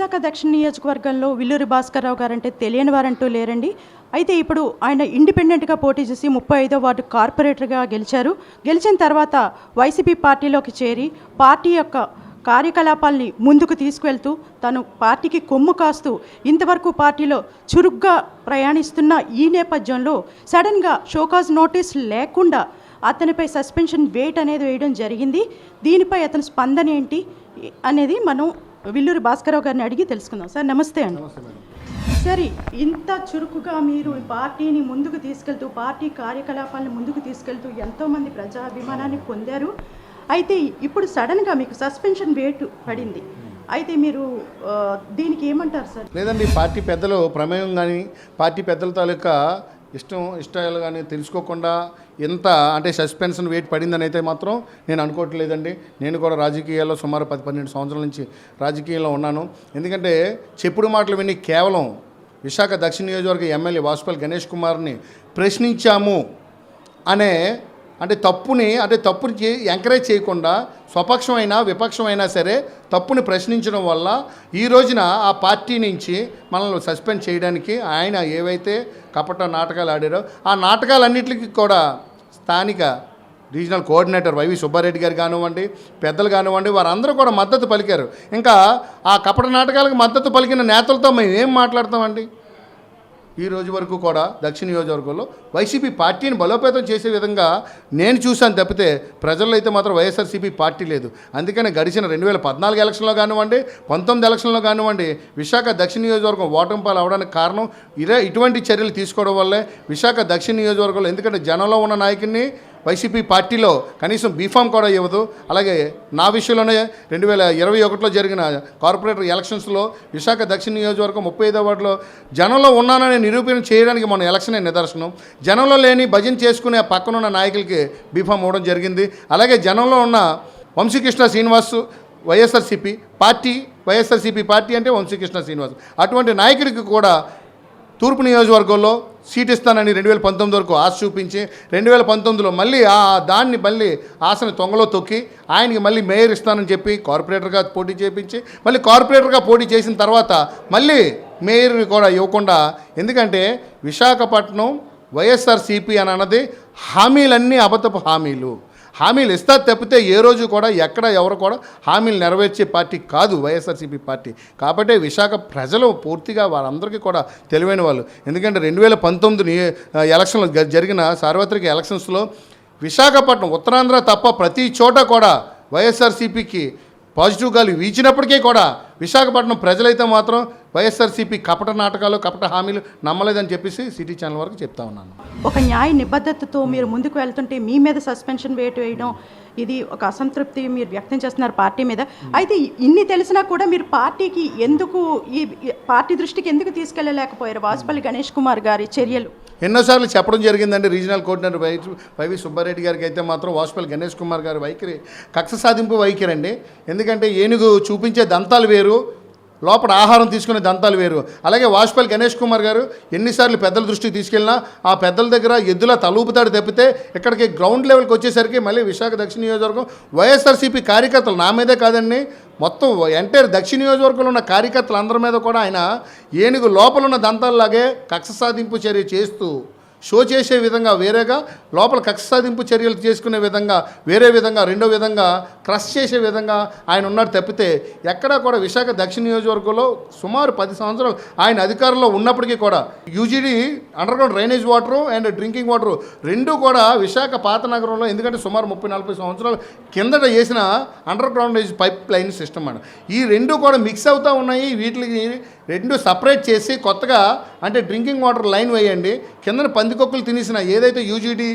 విశాఖ దక్షిణ నియోజకవర్గంలో విల్లూరి భాస్కర్రావు గారంటే తెలియని వారంటూ లేరండి. అయితే ఇప్పుడు ఆయన ఇండిపెండెంట్గా పోటీ చేసి ముప్పై ఐదో వార్డు కార్పొరేటర్గా గెలిచారు. గెలిచిన తర్వాత వైసీపీ పార్టీలోకి చేరి పార్టీ యొక్క కార్యకలాపాల్ని ముందుకు తీసుకెళ్తూ తను పార్టీకి కొమ్ము కాస్తూ ఇంతవరకు పార్టీలో చురుగ్గా ప్రయాణిస్తున్న ఈ నేపథ్యంలో సడన్గా షోకాజ్ నోటీస్ లేకుండా అతనిపై సస్పెన్షన్ వెయిట్ అనేది వేయడం జరిగింది. దీనిపై అతని స్పందన ఏంటి అనేది మనం విల్లూరి భాస్కరరావు గారిని అడిగి తెలుసుకుందాం. సార్ నమస్తే అండి. సరే ఇంత చురుకుగా మీరు పార్టీని ముందుకు తీసుకెళ్తూ పార్టీ కార్యకలాపాలను ముందుకు తీసుకెళ్తూ ఎంతోమంది ప్రజాభిమానాన్ని పొందారు. అయితే ఇప్పుడు సడన్గా మీకు సస్పెన్షన్ వేటు పడింది. అయితే మీరు దీనికి ఏమంటారు సార్? లేదండి పార్టీ పెద్దలు ప్రమేయం కానీ పార్టీ పెద్దల తాలూకా ఇష్టం ఇష్టాలు కానీ తెలుసుకోకుండా ఎంత అంటే సస్పెన్షన్ వెయిట్ పడిందని అయితే మాత్రం నేను అనుకోవట్లేదండి. నేను కూడా రాజకీయాల్లో సుమారు పది పన్నెండు సంవత్సరాల నుంచి రాజకీయాల్లో ఉన్నాను. ఎందుకంటే చెప్పుడు మాటలు విని కేవలం విశాఖ దక్షిణ నియోజకవర్గ ఎమ్మెల్యే వాసుపల్లి గణేష్ కుమార్ని ప్రశ్నించాము అనే అంటే తప్పుని అంటే తప్పుని ఎంకరేజ్ చేయకుండా స్వపక్షమైనా విపక్షమైనా సరే తప్పుని ప్రశ్నించడం వల్ల ఈ రోజున ఆ పార్టీ నుంచి మనల్ని సస్పెండ్ చేయడానికి ఆయన ఏవైతే కపట నాటకాలు ఆడారో ఆ నాటకాలన్నిటికీ కూడా స్థానిక రీజనల్ కోఆర్డినేటర్ వైవి సుబ్బారెడ్డి గారు కానివ్వండి పెద్దలు కానివ్వండి వారందరూ కూడా మద్దతు పలికారు. ఇంకా ఆ కపట నాటకాలకు మద్దతు పలికిన నేతలతో మేము ఏం మాట్లాడతామండి? ఈ రోజు వరకు కూడా దక్షిణ నియోజకవర్గంలో వైసీపీ పార్టీని బలోపేతం చేసే విధంగా నేను చూశాను తప్పితే ప్రజల్లో అయితే మాత్రం వైఎస్ఆర్సీపీ పార్టీ లేదు. అందుకనే గడిచిన రెండు వేల పద్నాలుగు ఎలక్షన్లో కానివ్వండి పంతొమ్మిది ఎలక్షన్లో కానివ్వండి విశాఖ దక్షిణ నియోజకవర్గం ఓటమి పాలు అవడానికి కారణం ఇదే ఇటువంటి చర్యలు తీసుకోవడం వల్లే విశాఖ దక్షిణ నియోజకవర్గంలో ఎందుకంటే జనంలో ఉన్న నాయకుడిని వైసీపీ పార్టీలో కనీసం బీఫామ్ కూడా ఇవ్వదు. అలాగే నా విషయంలోనే రెండు వేల ఇరవై ఒకటిలో జరిగిన కార్పొరేటర్ ఎలక్షన్స్లో విశాఖ దక్షిణ నియోజకవర్గం ముప్పై ఐదో వార్డులో జనంలో ఉన్నానని నిరూపణ చేయడానికి మన ఎలక్షనే నిదర్శనం. జనంలో లేని భజన చేసుకునే పక్కనున్న నాయకులకి బీఫామ్ ఇవ్వడం జరిగింది. అలాగే జనంలో ఉన్న వంశీకృష్ణ శ్రీనివాస్ వైఎస్ఆర్సీపీ పార్టీ వైఎస్ఆర్సీపీ పార్టీ అంటే వంశీకృష్ణ శ్రీనివాస్. అటువంటి నాయకుడికి కూడా తూర్పు నియోజకవర్గంలో సీట్ ఇస్తానని రెండు వేల పంతొమ్మిది వరకు ఆశ చూపించి రెండు వేల పంతొమ్మిదిలో మళ్ళీ ఆ దాన్ని మళ్ళీ ఆశని తొంగలో తొక్కి ఆయనకి మళ్ళీ మేయర్ ఇస్తానని చెప్పి కార్పొరేటర్గా పోటీ చేయించి మళ్ళీ కార్పొరేటర్గా పోటీ చేసిన తర్వాత మళ్ళీ మేయర్ని కూడా ఇవ్వకుండా ఎందుకంటే విశాఖపట్నం వైఎస్ఆర్సీపీ అని అన్నది హామీలన్నీ అబద్ధపు హామీలు. హామీలు ఇస్తా తప్పితే ఏ రోజు కూడా ఎక్కడ ఎవరు కూడా హామీలు నెరవేర్చే పార్టీ కాదు వైఎస్ఆర్సీపీ పార్టీ. కాబట్టి విశాఖ ప్రజలు పూర్తిగా వారందరికీ కూడా తెలివైన వాళ్ళు. ఎందుకంటే రెండు వేల పంతొమ్మిది ఎలక్షన్లు జరిగిన సార్వత్రిక ఎలక్షన్స్లో విశాఖపట్నం ఉత్తరాంధ్ర తప్ప ప్రతి చోట కూడా వైఎస్ఆర్సీపీకి పాజిటివ్ గాలి వీచినప్పటికీ కూడా విశాఖపట్నం ప్రజలైతే మాత్రం వైఎస్ఆర్సీపీ కపట నాటకాలు కపట హామీలు నమ్మలేదని చెప్పేసి సిటీ ఛానల్ వరకు చెప్తా ఉన్నాను. ఒక న్యాయ నిబద్ధతతో మీరు ముందుకు వెళ్తుంటే మీ మీద సస్పెన్షన్ వేటు వేయడం ఇది ఒక అసంతృప్తి మీరు వ్యక్తం చేస్తున్నారు పార్టీ మీద. అయితే ఇన్ని తెలిసినా కూడా మీరు పార్టీకి ఎందుకు ఈ ఈ పార్టీ దృష్టికి ఎందుకు తీసుకెళ్ళలేకపోయారు? వాజ్పల్లి గణేష్ కుమార్ గారి చర్యలు. ఎన్నోసార్లు చెప్పడం జరిగిందండి regional coordinator Y YV Subba Reddy గారికి అయితే మాత్రం వాసుపల్లి గణేష్ కుమార్ గారి వైఖరి కక్ష సాధింపు వైఖరి అండి ఎందుకంటే ఏనుగు చూపించే దంతాలు వేరు లోపల ఆహారం తీసుకునే దంతాలు వేరు. అలాగే వాజ్పేయి గణేష్ కుమార్ గారు ఎన్నిసార్లు పెద్దల దృష్టికి తీసుకెళ్ళినా ఆ పెద్దల దగ్గర ఎద్దుల తలూపుతాడు తప్పితే ఇక్కడికి గ్రౌండ్ లెవెల్కి వచ్చేసరికి మళ్ళీ విశాఖ దక్షిణ నియోజకవర్గం వైఎస్ఆర్సీపీ కార్యకర్తలు నా మీదే కాదండి. మొత్తం ఎంటైర్ దక్షిణ నియోజకవర్గంలో ఉన్న కార్యకర్తలు అందరి మీద కూడా ఆయన ఏనుగు లోపలున్న దంతాల్లాగే కక్ష సాధింపు చర్య చేస్తూ షో చేసే విధంగా వేరేగా లోపల కక్ష సాధింపు చర్యలు చేసుకునే విధంగా వేరే విధంగా రెండో విధంగా క్రష్ చేసే విధంగా ఆయన ఉన్నాడు తప్పితే ఎక్కడా కూడా విశాఖ దక్షిణ నియోజకవర్గంలో సుమారు పది సంవత్సరాలు ఆయన అధికారంలో ఉన్నప్పటికీ కూడా UGD underground drainage water and drinking water రెండు కూడా విశాఖ పాత నగరంలో ఎందుకంటే సుమారు ముప్పై నలభై సంవత్సరాలు కిందట వేసిన underground pipeline system అన్న ఈ రెండు కూడా మిక్స్ అవుతూ ఉన్నాయి. వీటికి రెండు సపరేట్ చేసి కొత్తగా అంటే డ్రింకింగ్ వాటర్ లైన్ వేయండి. కిందన పందికొక్కులు తినేసిన ఏదైతే యూజీడీ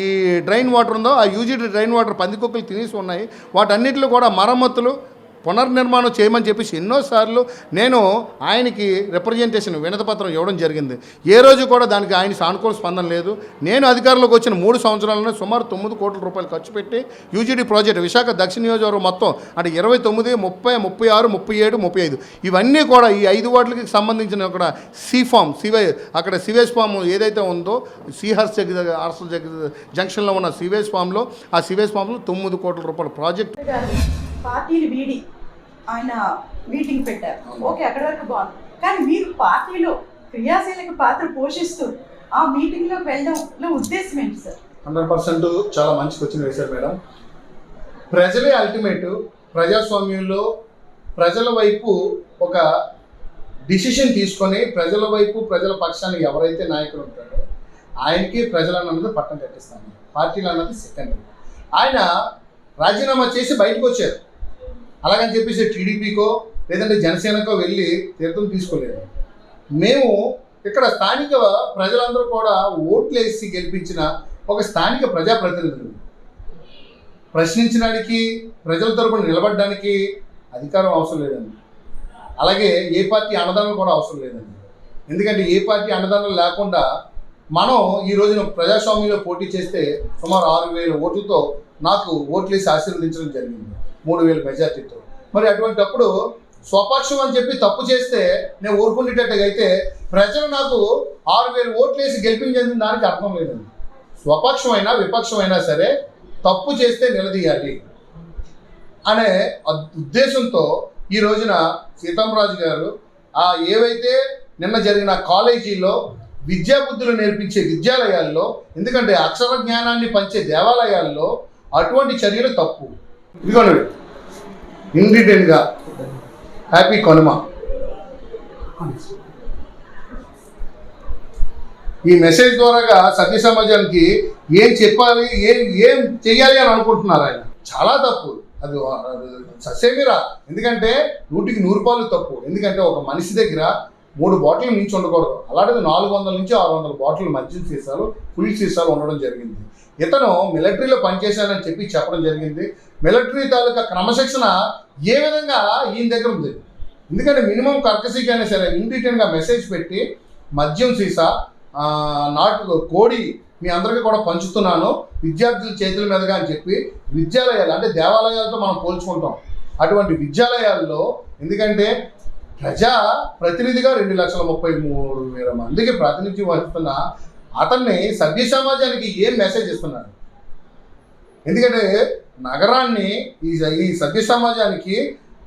ఈ డ్రైన్ వాటర్ ఉందో ఆ యూజీడీ డ్రైన్ వాటర్ పందికొక్కులు తినేసి ఉన్నాయి. వాటన్నిటిలో కూడా మరమ్మతులు పునర్నిర్మాణం చేయమని చెప్పేసి ఎన్నోసార్లు నేను ఆయనకి రిప్రజెంటేషన్ వినతపత్రం ఇవ్వడం జరిగింది. ఏ రోజు కూడా దానికి ఆయన సానుకూల స్పందన లేదు. నేను అధికారంలోకి వచ్చిన మూడు సంవత్సరాలనే సుమారు తొమ్మిది కోట్ల రూపాయలు ఖర్చు పెట్టి యూజీడీ ప్రాజెక్ట్ విశాఖ దక్షిణ నియోజకవర్గం మొత్తం అంటే ఇరవై తొమ్మిది ముప్పై ముప్పై ఆరు ముప్పై ఏడు ముప్పై ఐదు ఇవన్నీ కూడా ఈ ఐదు వాటికి సంబంధించిన అక్కడ సీ ఫామ్ సివే అక్కడ సివేజ్ ఫామ్ ఏదైతే ఉందో సిహర్స్ జగ్ ఆర్సల్ జంక్షన్లో ఉన్న సివేజ్ ఫామ్లో ఆ సివేజ్ ఫామ్లో తొమ్మిది కోట్ల రూపాయల ప్రాజెక్ట్ పార్టీని వీడి ఆయన మీటింగ్ పెట్టారు. ఓకే అక్కడి వరకు బాగుంది. కానీ మీరు పార్టీలో క్రియాశీలక పాత్ర పోషిస్తూ ఆ మీటింగ్లోకి వెళ్ళడంలో ఉద్దేశం ఏంటి సార్ హండ్రెడ్ పర్సెంట్ చాలా మంచి క్వశ్చన్ వేశారు మేడం. ప్రజలే అల్టిమేట్ ప్రజాస్వామ్యంలో ప్రజల వైపు ఒక డిసిషన్ తీసుకొని ప్రజల వైపు ప్రజల పక్షాన్ని ఎవరైతే నాయకులు ఉంటాడో ఆయనకి ప్రజలు అన్నది పట్టం కట్టిస్తాను పార్టీలు అన్నది సెకండరీ ఆయన రాజీనామా చేసి బయటకు వచ్చారు. అలాగని చెప్పేసి టీడీపీకో లేదంటే జనసేనకో వెళ్ళి తీర్థం తీసుకోలేదు. మేము ఇక్కడ స్థానిక ప్రజలందరూ కూడా ఓట్లేసి గెలిపించిన ఒక స్థానిక ప్రజాప్రతినిధులు. ప్రశ్నించడానికి ప్రజల తరపున నిలబడడానికి అధికారం అవసరం లేదండి. అలాగే ఏ పార్టీ అన్నదానం కూడా అవసరం లేదండి. ఎందుకంటే ఏ పార్టీ అన్నదానం లేకుండా మనం ఈ రోజున ప్రజాస్వామ్యంలో పోటీ చేస్తే సుమారు ఆరు వేల ఓట్లతో నాకు ఓట్లేసి ఆశీర్వదించడం జరిగింది. మూడు వేల మెజార్టీతో. మరి అటువంటప్పుడు స్వపక్షం అని చెప్పి తప్పు చేస్తే నేను ఊరుకునేటట్టుగా అయితే ప్రజలు నాకు ఆరు వేలు ఓట్లేసి గెలిపించేందుకు దానికి అర్థం లేదండి స్వపక్షమైనా విపక్షమైనా సరే తప్పు చేస్తే నిలదీయాలి అనే ఉద్దేశంతో ఈ రోజున సీతారామరాజు గారు ఆ ఏవైతే నిన్న జరిగిన కాలేజీలో విద్యాబుద్ధులు నేర్పించే విద్యాలయాల్లో ఎందుకంటే అక్షర జ్ఞానాన్ని పంచే దేవాలయాల్లో అటువంటి చర్యలు తప్పు. ఇదిగోండి. ఇండిటెంట్గా హ్యాపీ కనుమ. ఈ మెసేజ్ ద్వారాగా సత్య సమాజానికి ఏం చెప్పాలి ఏం ఏం చెయ్యాలి అని అనుకుంటున్నారు ఆయన. చాలా తప్పు. అది అది ససేమిరా. ఎందుకంటే నూటికి నూరు రూపాయలు తప్పు. ఎందుకంటే ఒక మనిషి దగ్గర మూడు బాటిల్ మించి ఉండకూడదు. అలాంటిది నాలుగు వందల నుంచి ఆరు వందల బాటిల్ మద్యం సీసాలు ఫుల్ సీసాలు ఉండడం జరిగింది. ఇతను మిలిటరీలో పనిచేశానని చెప్పి చెప్పడం జరిగింది. మిలిటరీ తాలూకా క్రమశిక్షణ ఏ విధంగా ఈయన దగ్గర ఉంది? ఎందుకంటే మినిమం కర్కసీకి అయినా సరే ఇండిటెన్గా మెసేజ్ పెట్టి మద్యం సీసా నాటు కోడి మీ అందరికీ కూడా పంచుతున్నాను విద్యార్థుల చేతుల మీదుగా అని చెప్పి విద్యాలయాలు అంటే దేవాలయాలతో మనం పోల్చుకుంటాం. అటువంటి విద్యాలయాల్లో ఎందుకంటే ప్రజా ప్రతినిధిగా రెండు లక్షల ముప్పై మూడు వేల మందికి ప్రాతినిధ్యం వహిస్తున్న అతన్ని సభ్య సమాజానికి ఏం మెసేజ్ ఇస్తున్నాడు ఎందుకంటే నగరాన్ని ఈ ఈ సభ్య సమాజానికి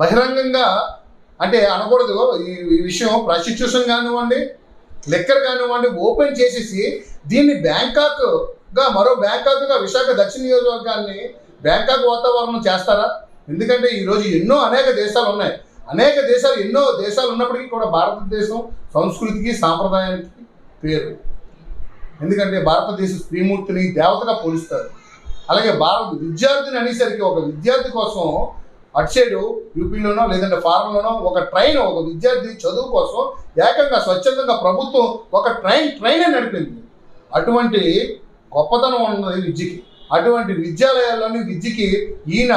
బహిరంగంగా అంటే అనకూడదు. ఈ విషయం ప్రాస్టిట్యూషన్ కానివ్వండి లెక్కర్ కానివ్వండి ఓపెన్ చేసేసి దీన్ని బ్యాంకాక్గా మరో బ్యాంకాక్గా విశాఖ దక్షిణ నియోజకవర్గాన్ని బ్యాంకాక్ వాతావరణం చేస్తారా? ఎందుకంటే ఈరోజు ఎన్నో అనేక దేశాలు ఉన్నాయి. అనేక దేశాలు ఎన్నో దేశాలు ఉన్నప్పటికీ కూడా భారతదేశం సంస్కృతికి సాంప్రదాయానికి పేరు. ఎందుకంటే భారతదేశ స్త్రీమూర్తిని దేవతగా పోలుస్తారు. అలాగే భారత విద్యార్థిని అనేసరికి ఒక విద్యార్థి కోసం అటు సైడు యూపీలోనో లేదంటే ఫారెన్లోనో ఒక ట్రైన్ ఒక విద్యార్థి చదువు కోసం ఏకంగా స్వచ్ఛందంగా ప్రభుత్వం ఒక ట్రైన్ ట్రైనే నడిపింది. అటువంటి గొప్పతనం ఉన్నది విద్యకి. అటువంటి విద్యాలయాల్లోని విద్యకి ఈయన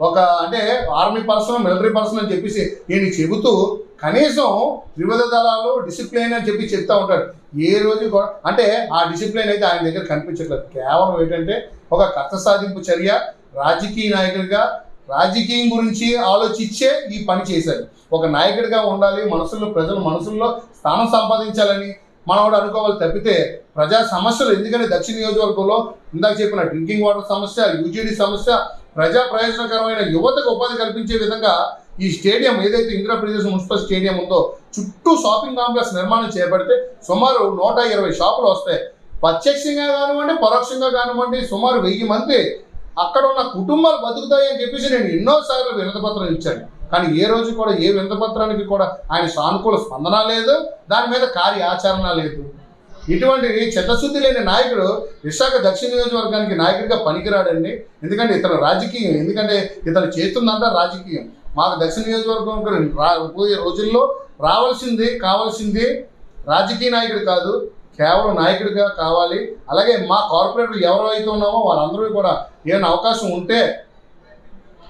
ఒక అంటే ఆర్మీ పర్సన్ మిలిటరీ పర్సన్ అని చెప్పేసి ఈయన చెబుతూ కనీసం త్రివిధ దళాలు డిసిప్లిన్ అని చెప్పి చెప్తా ఉంటాడు. ఏ రోజు కూడా అంటే ఆ డిసిప్లైన్ అయితే ఆయన దగ్గర కనిపించట్లేదు. కేవలం ఏంటంటే ఒక కథ సాధింపు చర్య రాజకీయ నాయకుడిగా రాజకీయం గురించి ఆలోచించే ఈ పని చేశారు ఒక నాయకుడిగా ఉండాలి మనసుల్లో ప్రజల మనసుల్లో స్థానం సంపాదించాలని మనవాడు అనుకోవాలి తప్పితే ప్రజా సమస్యలు ఎందుకంటే దక్షిణ నియోజకవర్గంలో ఇందాక చెప్పిన డ్రింకింగ్ వాటర్ సమస్య యూజీడీ సమస్య ప్రజా ప్రయోజనకరమైన యువతకు ఉపాధి కల్పించే విధంగా ఈ స్టేడియం ఏదైతే ఇంద్రప్రదేశ్ మున్సిపల్ స్టేడియం ఉందో చుట్టూ షాపింగ్ కాంప్లెక్స్ నిర్మాణం చేపడితే సుమారు నూట ఇరవై షాపులు వస్తాయి. ప్రత్యక్షంగా కానివ్వండి పరోక్షంగా కానివ్వండి సుమారు వెయ్యి మంది అక్కడ ఉన్న కుటుంబాలు బతుకుతాయి అని చెప్పేసి నేను ఎన్నోసార్లు వినతపత్రం ఇచ్చాను. కానీ ఏ రోజు కూడా ఏ వినతపత్రానికి కూడా ఆయన సానుకూల స్పందన లేదు. దాని మీద కార్యాచరణ లేదు. ఇటువంటి చిత్తశుద్ధి లేని నాయకుడు విశాఖ దక్షిణ నియోజకవర్గానికి నాయకుడిగా పనికిరాడండి. ఎందుకంటే ఇతను రాజకీయం. ఎందుకంటే ఇతను చేస్తుందంతా రాజకీయం. మాకు దక్షిణ నియోజకవర్గం రా పోయే రోజుల్లో రావాల్సింది కావాల్సింది రాజకీయ నాయకుడు కాదు కేవలం నాయకుడిగా కావాలి. అలాగే మా కార్పొరేటర్లు ఎవరైతే ఉన్నామో వాళ్ళందరూ కూడా ఏమైనా అవకాశం ఉంటే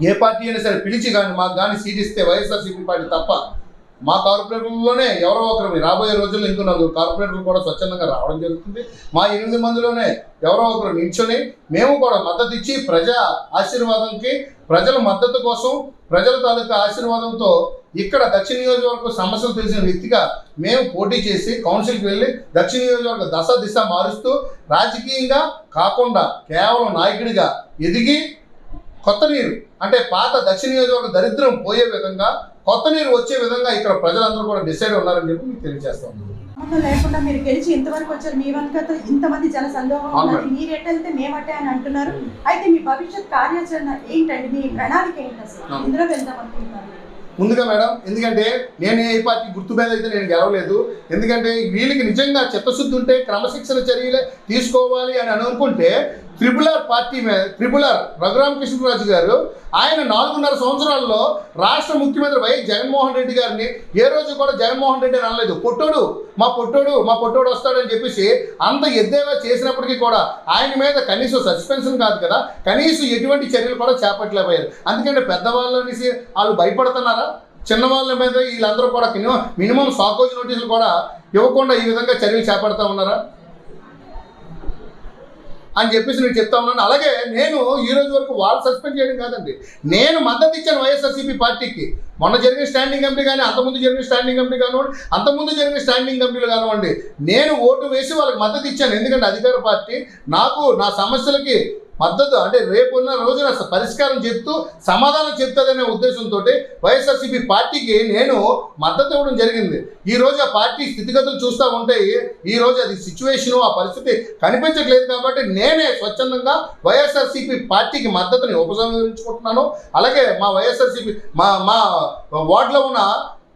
ఏ పార్టీ అయినా సరే పిలిచి కానీ మాకు కానీ సీట్ ఇస్తే వైఎస్ఆర్సీపీ పార్టీ తప్ప మా కార్పొరేటర్లోనే ఎవరో ఒకరు రాబోయే రోజుల్లో ఇంకో నలుగురు కార్పొరేటర్లు కూడా స్వచ్ఛందంగా రావడం జరుగుతుంది. మా ఎనిమిది మందిలోనే ఎవరో ఒకరు నిల్చొని మేము కూడా మద్దతు ఇచ్చి ప్రజా ఆశీర్వాదంకి ప్రజల మద్దతు కోసం ప్రజల తాలూకా ఆశీర్వాదంతో ఇక్కడ దక్షిణ నియోజకవర్గ సమస్యలు తెలిసిన వ్యక్తిగా మేము పోటీ చేసి కౌన్సిల్కి వెళ్ళి దక్షిణ నియోజకవర్గ దశ దిశ మారుస్తూ రాజకీయంగా కాకుండా కేవలం నాయకుడిగా ఎదిగి కొత్త నీరు అంటే పాత దక్షిణ నియోజకవర్గ దరిద్రం పోయే విధంగా కొత్త నీరు వచ్చే విధంగా ఇక్కడ ప్రజలందరూ కూడా డిసైడ్ ఉన్నారని చెప్పి మీకు తెలియజేస్తాం లేకుండా మీరు గెలిచి ఇంతవరకు వచ్చారు మీ వెనక ఇంతమంది జన సందోహం ఉన్నది. మీరు ఎట్టెళ్తే మేమట్టే అని అంటున్నారు. అయితే మీ భవిష్యత్ కార్యాచరణ ఏంటండి? మీ ప్రణాళిక ఏంటి అసలు. ఇందులో వెళ్దాం అనుకుంటున్నారు ముందుగా మేడం ఎందుకంటే నేను ఏ పార్టీ గుర్తు మీద అయితే నేను గెలవలేదు. ఎందుకంటే వీళ్ళకి నిజంగా చిత్తశుద్ధి ఉంటే క్రమశిక్షణ చర్యలే తీసుకోవాలి అని అనుకుంటే త్రిపులర్ పార్టీ మీద త్రిపుల్ ఆర్ రఘురామకృష్ణరాజు గారు ఆయన నాలుగున్నర సంవత్సరాల్లో రాష్ట్ర ముఖ్యమంత్రి వైఎస్ జగన్మోహన్ రెడ్డి గారిని ఏ రోజు కూడా జగన్మోహన్ రెడ్డి అనలేదు. పొట్టోడు మా పొట్టోడు మా పొట్టోడు వస్తాడని చెప్పేసి అంత ఎద్దేవా చేసినప్పటికీ కూడా ఆయన మీద కనీసం సస్పెన్షన్ కాదు కదా కనీసం ఎటువంటి చర్యలు కూడా చేపట్టలేకపోయారు. అందుకంటే పెద్దవాళ్ళు అనేసి వాళ్ళు భయపడుతున్నారా? చిన్నవాళ్ళ మీద వీళ్ళందరూ కూడా మినిమం మినిమం సాకోజ్ నోటీసులు కూడా ఇవ్వకుండా ఈ విధంగా చర్యలు చేపడతా ఉన్నారా? అని చెప్పేసి నేను చెప్తా ఉన్నాను. అలాగే నేను ఈ రోజు వరకు వాళ్ళు సస్పెండ్ చేయడం కాదండి. నేను మద్దతు ఇచ్చాను వైఎస్ఆర్సీపీ పార్టీకి. మొన్న జరిగిన స్టాండింగ్ కమిటీ కానీ అంతకుముందు జరిగిన స్టాండింగ్ కమిటీ కానివ్వండి అంతకుముందు జరిగిన స్టాండింగ్ కమిటీలు కానివ్వండి నేను ఓటు వేసి వాళ్ళకి మద్దతు ఇచ్చాను. ఎందుకంటే అధికార పార్టీ నాకు నా సమస్యలకి మద్దతు అంటే రేపున్న రోజున పరిష్కారం చెప్తూ సమాధానం చెప్తుందనే ఉద్దేశంతో వైఎస్ఆర్సీపీ పార్టీకి నేను మద్దతు ఇవ్వడం జరిగింది. ఈరోజు ఆ పార్టీ స్థితిగతులు చూస్తూ ఉంటే ఈ రోజు అది సిచ్యువేషను ఆ పరిస్థితి కనిపించట్లేదు కాబట్టి నేనే స్వచ్ఛందంగా వైఎస్ఆర్సీపీ పార్టీకి మద్దతుని ఉపసంహరించుకుంటున్నాను. అలాగే మా వైఎస్ఆర్సీపీ మా మా వార్డులో ఉన్న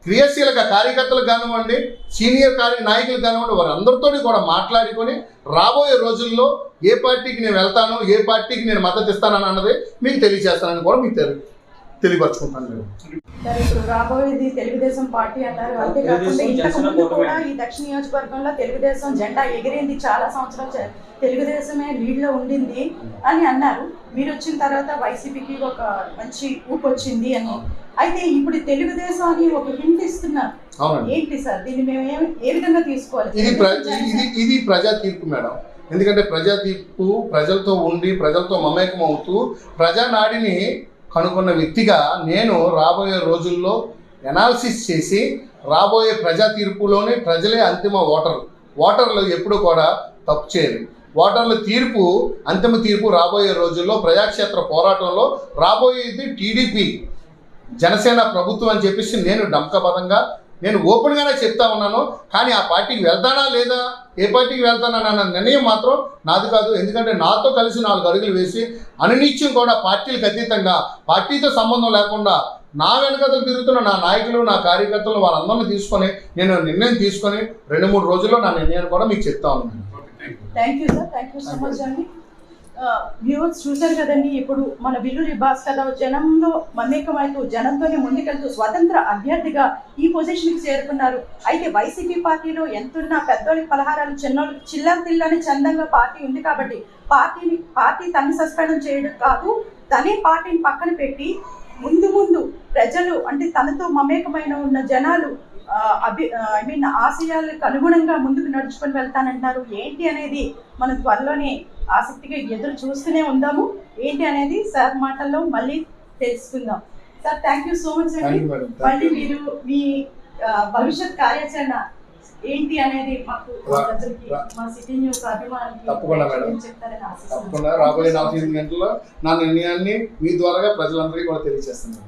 క్రియాశీలక కార్యకర్తలకు కానివ్వండి సీనియర్ కార్య నాయకులు కానివ్వండి వారందరితో కూడా మాట్లాడుకొని రాబోయే రోజుల్లో ఏ పార్టీకి నేను వెళ్తాను ఏ పార్టీకి నేను మద్దతు ఇస్తానని అన్నది మీకు తెలియజేస్తానని కూడా మీకు తెలి తెలియపరచుకుంటాను నేను. రాబోయేది తెలుగుదేశం పార్టీ అన్నారు. అంతేకాకుండా ఇంతకు ముందు. కూడా ఈ దక్షిణ నియోజకవర్గంలో తెలుగుదేశం జెండా ఎగిరింది చాలా సంవత్సరాలు తెలుగుదేశమే లీడ్లో ఉండింది అని అన్నారు. మీరు వచ్చిన తర్వాత వైసీపీకి ఒక మంచి ఊపు వచ్చింది అని. అయితే ఇప్పుడు తెలుగుదేశం అని ఒక హింట్ ఇస్తున్నారు. అవునండి. ఏంటి సార్? దీన్ని మేము ఏ- విధంగా తీసుకోవాలి? ఇది ఇది ప్రజా తీర్పు మేడం. ఎందుకంటే ప్రజా తీర్పు ప్రజలతో ఉండి ప్రజలతో మమేకం అవుతూ ప్రజానాడిని కనుగొన్న వ్యక్తిగా నేను రాబోయే రోజుల్లో ఎనాలిసిస్ చేసి రాబోయే ప్రజా తీర్పులోనే ప్రజలే అంతిమ ఓటర్లు ఓటర్లు ఎప్పుడు కూడా తప్పు చేయరు. ఓటర్ల తీర్పు అంతిమ తీర్పు రాబోయే రోజుల్లో ప్రజాక్షేత్ర పోరాటంలో రాబోయేది టీడీపీ. జనసేన ప్రభుత్వం అని చెప్పేసి నేను డంకబద్ధంగా నేను ఓపెన్గానే చెప్తా ఉన్నాను కానీ ఆ పార్టీకి వెళ్తానా లేదా? ఏ పార్టీకి వెళ్తానా అన్న నిర్ణయం మాత్రం నాది కాదు. ఎందుకంటే నాతో కలిసి నాలుగు అడుగులు వేసి అనునిత్యం కూడా పార్టీలకు అతీతంగా పార్టీతో సంబంధం లేకుండా నా వెనుకతలు తిరుగుతున్న నా నాయకులు నా కార్యకర్తలు వాళ్ళందరినీ తీసుకొని నేను నిర్ణయం తీసుకొని రెండు మూడు రోజుల్లో నా నిర్ణయాన్ని కూడా మీకు చెప్తా ఉన్నాను. Thank you sir thank you so much అండి వ్యూవర్స్ చూశారు కదండి ఇప్పుడు మన విల్లురి భాస్కర్ రావు జనంలో మమేకమవుతూ జనంతోనే ముందుకెళ్తూ స్వతంత్ర అభ్యర్థిగా ఈ పొజిషన్కి చేరుకున్నారు. అయితే వైసీపీ పార్టీలో ఎంతున్నా పెద్దోళ్ళకి పలహారాలు చిన్నోళ్ళకి చిల్లర తిల్లని చందంగా పార్టీ ఉంది కాబట్టి పార్టీని పార్టీ తన్ని సస్పెండ్ చేయడం కాదు తనే పార్టీని పక్కన పెట్టి ముందు ముందు ప్రజలు అంటే తనతో మమేకమైన ఉన్న జనాలు అభి ఐ మీన్ ఆశయాలకు అనుగుణంగా ముందుకు నడుచుకొని వెళ్తానంటారు ఏంటి అనేది మనం త్వరలోనే ఆసక్తిగా ఎదురు చూస్తూనే ఉందాము. ఏంటి అనేది సార్ మాటల్లో మళ్ళీ తెలుసుకుందాం. Sir thank you so much అండి. మళ్ళీ మీరు మీ భవిష్యత్ కార్యాచరణ ఏంటి అనేది మాకు మా సిటీ న్యూస్ అభిమానులకి తప్పకుండా మేడం. ఏం చెప్తారని ఆశిస్తున్నాను తప్పకుండా రాబోయే నాలుగు గంటల్లో నా నిర్ణయాన్ని మీ ద్వారాగా ప్రజలందరికీ కూడా తెలియజేస్తున్నాను